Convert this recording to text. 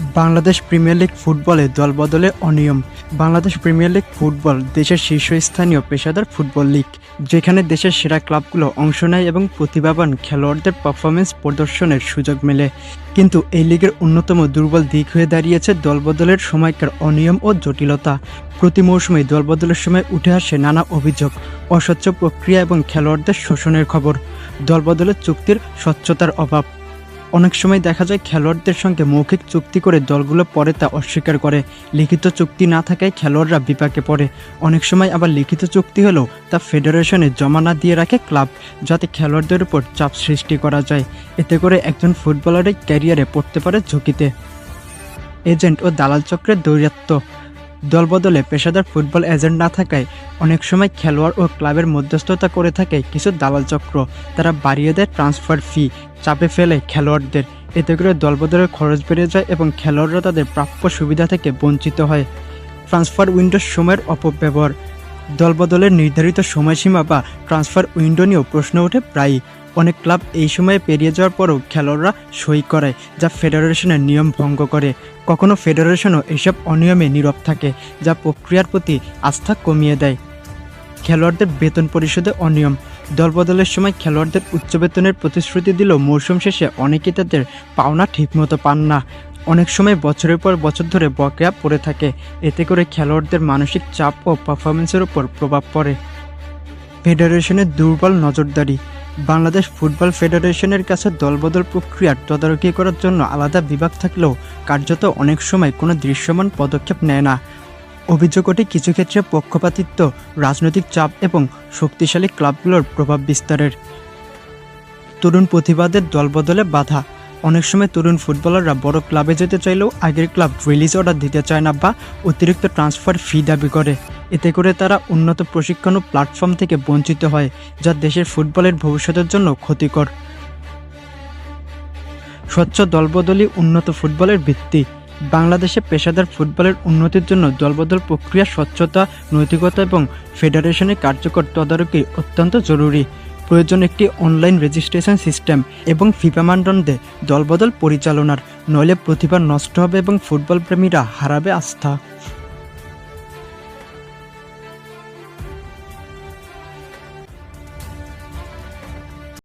Bangladesh premier league ফুটবলে দলবদলে অনিয়ম। Bangladesh premier league football দেশের শীর্ষস্থানীয় পেশাদার ফুটবল লিগ, যেখানে দেশের সেরা ক্লাবগুলো অংশ নেয় এবং প্রতিভাবান খেলোয়াড়দের পারফরমেন্স প্রদর্শনের সুযোগ মেলে। কিন্তু এই লিগের অন্যতম দুর্বল দিক হয়ে দাঁড়িয়েছে দলবদলের সময়কার অনিয়ম ও জটিলতা। প্রতি মৌসুমে দলবদলের সময় উঠে আসে নানা অভিযোগ, অস্বচ্ছ প্রক্রিয়া এবং খেলোয়াড়দের শোষণের খবর। দলবদলের চুক্তির স্বচ্ছতার অভাব। অনেক সময় দেখা যায় খেলোয়াড়দের সঙ্গে মৌখিক চুক্তি করে দলগুলো পরে তা অস্বীকার করে। লিখিত চুক্তি না থাকায় খেলোয়াড়রা বিপাকে পড়ে। অনেক সময় আবার লিখিত চুক্তি হলেও তা ফেডারেশনে জমা না দিয়ে রাখে ক্লাব, যাতে খেলোয়াড়দের উপর চাপ সৃষ্টি করা যায়। এতে করে একজন ফুটবলারের ক্যারিয়ারে পড়তে পারে ঝুঁকিতে। এজেন্ট ও দালাল চক্রের দৌরাত্ম্য। দলবদলে পেশাদার ফুটবল এজেন্ট না থাকায় অনেক সময় খেলোয়াড় ও ক্লাবের মধ্যস্থতা করে থাকে কিছু দালাল চক্র। তারা বাড়িয়ে দেয় ট্রান্সফার ফি চাপে ফেলে খেলোয়াড়দের। এতে করে দলবদলের খরচ বেড়ে যায় এবং খেলোয়াড়রা তাদের প্রাপ্য সুবিধা থেকে বঞ্চিত হয়। ট্রান্সফার উইন্ডোর সময়ের অপব্যবহার। দলবদলের নির্ধারিত সময়সীমা বা ট্রান্সফার উইন্ডো নিয়েও প্রশ্ন ওঠে প্রায়ই। অনেক ক্লাব এই সময়ে পেরিয়ে যাওয়ার পরও খেলোয়াড়রা সই করে, যা ফেডারেশনের নিয়ম ভঙ্গ করে। কখনো ফেডারেশনও এসব অনিয়মে নীরব থাকে, যা প্রক্রিয়ার প্রতি আস্থা কমিয়ে দেয়। খেলোয়াড়দের বেতন পরিশোধে অনিয়ম। দলবদলের সময় খেলোয়াড়দের উচ্চ বেতনের প্রতিশ্রুতি দিলেও মৌসুম শেষে অনেকে তাদের পাওনা ঠিকমতো পান না অনেক সময় বছরের পর বছর ধরে বকেয়া পড়ে থাকে। এতে করে খেলোয়াড়দের মানসিক চাপ ও পারফরমেন্সের উপর প্রভাব পড়ে। ফেডারেশনের দুর্বল নজরদারি। বাংলাদেশ ফুটবল ফেডারেশনের কাছে দলবদল প্রক্রিয়ার তদারকি করার জন্য আলাদা বিভাগ থাকলেও কার্যত অনেক সময় কোনো দৃশ্যমান পদক্ষেপ নেয় না। অভিযোগ ওঠে কিছু ক্ষেত্রে পক্ষপাতিত্ব, রাজনৈতিক চাপ এবং শক্তিশালী ক্লাবগুলোর প্রভাব বিস্তারের। তরুণ প্রতিবাদের দলবদলে বাধা। অনেক সময় তরুণ ফুটবলাররা বড় ক্লাবে যেতে চাইলেও আগের ক্লাব রিলিজ অর্ডার দিতে চায় না বা অতিরিক্ত ট্রান্সফার ফি দাবি করে। এতে করে তারা উন্নত প্রশিক্ষণ ও প্ল্যাটফর্ম থেকে বঞ্চিত হয়, যা দেশের ফুটবলের ভবিষ্যতের জন্য ক্ষতিকর। স্বচ্ছ দলবদলই উন্নত ফুটবলের ভিত্তি। বাংলাদেশে পেশাদার ফুটবলের উন্নতির জন্য দলবদল প্রক্রিয়া, স্বচ্ছতা, নৈতিকতা এবং ফেডারেশনের কার্যকর তদারকি অত্যন্ত জরুরি। প্রয়োজন একটি অনলাইন রেজিস্ট্রেশন সিস্টেম এবং ফিফা মানদণ্ডে দলবদল পরিচালনার। নইলে প্রতিভা নষ্ট হবে এবং ফুটবল প্রেমীরা হারাবে আস্থা।